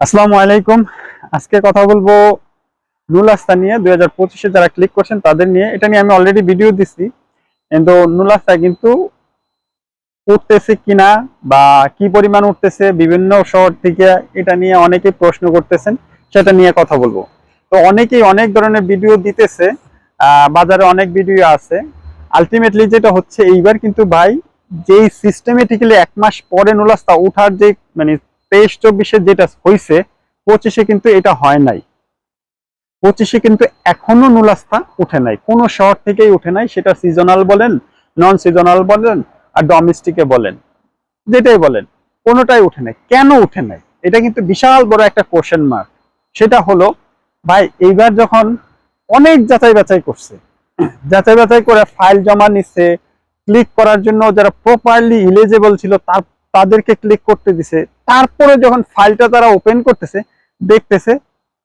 আসসালামু আলাইকুম। আজকে কথা বলব নুলাস্তা নিয়ে। দুই হাজার পঁচিশে যারা ক্লিক করছেন, তাদের নিয়ে। এটা নিয়ে আমি অলরেডি ভিডিও দিছি। কিন্তু নুলাস্তা কিন্তু উঠতেছে কিনা বা কি পরিমাণ উঠতেছে, বিভিন্ন শহর থেকে এটা নিয়ে অনেকেই প্রশ্ন করতেছেন, সেটা নিয়ে কথা বলব। তো অনেকেই অনেক ধরনের ভিডিও দিতেছে বাজারে অনেক ভিডিও আছে। আলটিমেটলি যেটা হচ্ছে, এইবার কিন্তু ভাই, যেই সিস্টেমেটিক্যালি এক মাস পরে নুলাস্তা উঠার যে মানে তেইশ চব্বিশে যেটা হয়েছে পঁচিশে কিন্তু এটা হয় নাই। পঁচিশে কিন্তু এখনও নুলাস্তা উঠে নাই। কোনো শহর থেকেই উঠে নাই, সেটা সিজনাল বলেন নন সিজনাল বলেন, আর ডোমেস্টিকে বলেন। যেটাই বলেন, কোনোটাই উঠে নাই। কেন উঠে নাই? এটা কিন্তু বিশাল বড় একটা কোশ্চেন মার্ক সেটা হলো, ভাই, এইবার যখন অনেক যাচাই বাছাই করছে, যাচাই বাছাই করে ফাইল জমা নিচ্ছে ক্লিক করার জন্য যারা প্রপারলি ইলিজেবল ছিল, তার তাদেরকে ক্লিক করতে দিছে। তারপরে যখন ফাইলটা তারা ওপেন করতেছে, দেখতেছে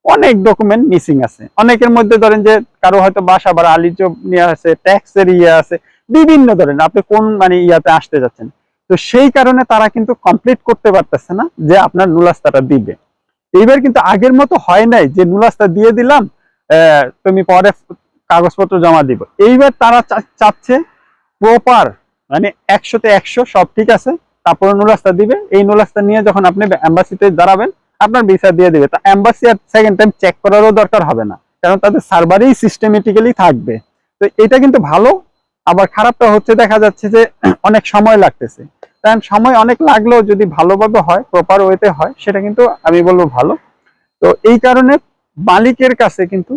অনেক ডকুমেন্ট মিসিং আছে। অনেকের মধ্যে ধরেন যে কারও হয়তো বাসা ভাড়া আলিজ নিয়ে আছে ট্যাক্সের ইয়ে আছে, বিভিন্ন ধরেন আপনি কোন মানে ইয়াতে আসতে যাচ্ছেন? তো সেই কারণে তারা কিন্তু কমপ্লিট করতে পারতেছে না যে আপনার নুলাস্তাটা দিবে। এইবার কিন্তু আগের মতো হয় নাই যে নুলাস্তা দিয়ে দিলাম তুমি পরে কাগজপত্র জমা দিব। এইবার তারা চাচ্ছে প্রপার মানে একশোতে একশো সব ঠিক আছে। তারপরে নুলাস্তা দিবে, এই নুলাস্তা নিয়ে যখন আপনি এম্বাসিতে দাঁড়াবেন, আপনার ভিসা দিয়ে দিবে। তা এম্বাসি আর সেকেন্ড টাইম চেক করারও দরকার হবে না, কারণ তাদের সার্ভারেই সিস্টেমেটিক্যালি থাকবে। তো এটা কিন্তু ভালো, আবার খারাপটা হচ্ছে দেখা যাচ্ছে যে অনেক সময় লাগতেছে। কারণ সময় অনেক লাগলেও যদি ভালোভাবে হয় প্রপার ওয়েতে হয়, সেটা কিন্তু আমি বলব ভালো। তো এই কারণে মালিকের কাছে কিন্তু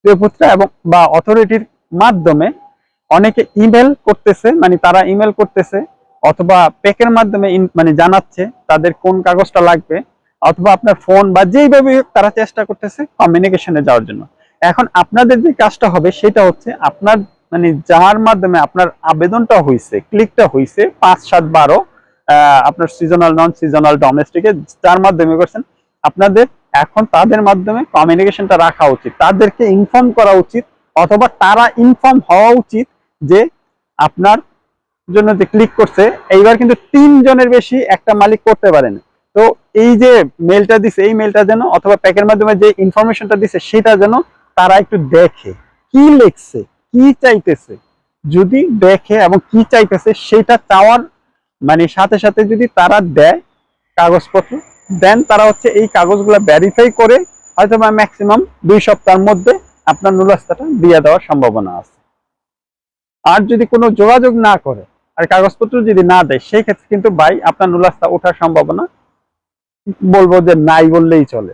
প্রিয়পুত্রা এবং বা অথরিটির মাধ্যমে অনেকে ইমেল করতেছে মানে তারা ইমেল করতেছে অথবা প্যাকের মাধ্যমে মানে জানাচ্ছে তাদের কোন কাগজটা লাগবে, অথবা আপনার ফোন বা যেইভাবে তারা চেষ্টা করতেছে কমিউনিকেশনে যাওয়ার জন্য। এখন আপনাদের যে কাজটা হবে সেটা হচ্ছে আপনার মানে যার মাধ্যমে আপনার আবেদনটা হয়েছে ক্লিকটা হয়েছে পাঁচ, সাত, বারো আপনার সিজনাল নন সিজনাল ডোমেস্টিকে যার মাধ্যমে করছেন, আপনাদের এখন তাদের মাধ্যমে কমিউনিকেশনটা রাখা উচিত। তাদেরকে ইনফর্ম করা উচিত, অথবা তারা ইনফর্ম হওয়া উচিত যে আপনার জন্য যে ক্লিক করছে, এইবার কিন্তু তিনজনের বেশি একটা মালিক করতে পারেন তো এই যে মেলটা দিছে, এই মেলটা যেন অথবা প্যাকের মাধ্যমে যে ইনফরমেশনটা দিছে, সেটা যেন তারা একটু দেখে। কি লিখছে, কি চাইতেছে, যদি দেখে এবং কি চাইতেছে, সেটা চাওয়ার মানে সাথে সাথে যদি তারা দেয় কাগজপত্র দেন তারা হচ্ছে এই কাগজগুলো ভেরিফাই করে হয়তো বা ম্যাক্সিমাম দুই সপ্তাহের মধ্যে আপনার নুলাস্তাটা দিয়ে দেওয়ার সম্ভাবনা আছে। আর যদি কোনো যোগাযোগ না করে আর কাগজপত্র যদি না দেয় সেই ক্ষেত্রে কিন্তু ভাই আপনার নুলাস্তা ওঠার সম্ভাবনা বলব যে নাই বললেই চলে।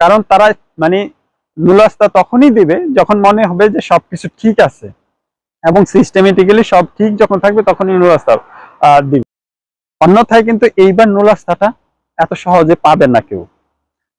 কারণ তারা মানে নুলাস্তা তখনই দিবে যখন মনে হবে যে সবকিছু ঠিক আছে এবং সিস্টেমেটিক্যালি সব ঠিক যখন থাকবে তখনই নুলাস্তা দিবে। অন্যথায় কিন্তু এইবার নুলাস্তাটা এত সহজে পাবে না কেউ।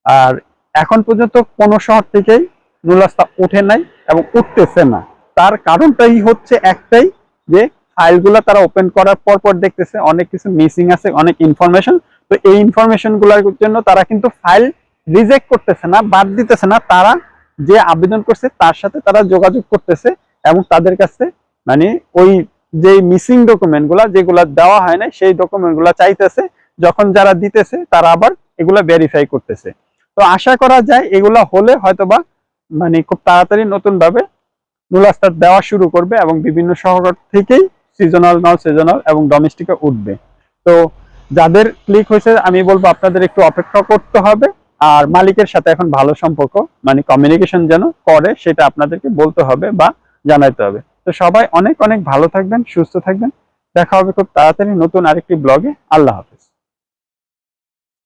আর এখন পর্যন্ত কোনো শহর থেকেই নুলাস্তা উঠে নাই এবং উঠতেছে না। তার কারণটাই হচ্ছে একটাই যে ফাইলগুলো তারা ওপেন করার পর পর দেখতেছে, অনেক কিছু মিসিং আছে, অনেক ইনফরমেশন তো এই ইনফরমেশনগুলোর জন্য তারা কিন্তু ফাইল রিজেক্ট করতেছে না, বাদ দিতেছে না, তারা যে আবেদন করছে তার সাথে তারা যোগাযোগ করতেছে এবং তাদের কাছে মানে ওই যে মিসিং ডকুমেন্টগুলা যেগুলা দেওয়া হয় না সেই ডকুমেন্টগুলা চাইতেছে, যখন যারা দিতেছে তারা আবার এগুলা ভেরিফাই করতেছে। তো আশা করা যায় এগুলা হলে হয়তোবা মানে খুব তাড়াতাড়ি নতুন ভাবে নুলাস্তার দেওয়া শুরু করবে এবং বিভিন্ন শহর থেকেই সিজনাল নন সিজনাল এবং ডোমেস্টিকে উঠবে। তো যাদের ক্লিক হয়েছে, আমি বলব আপনাদের একটু অপেক্ষা করতে হবে। আর মালিকের সাথে এখন ভালো সম্পর্ক মানে কমিউনিকেশন যেন করে, সেটা আপনাদেরকে বলতে হবে বা জানাইতে হবে। তো সবাই অনেক অনেক ভালো থাকবেন, সুস্থ থাকবেন। দেখা হবে খুব তাড়াতাড়ি নতুন আরেকটি ব্লগে আল্লাহ হাফেজ।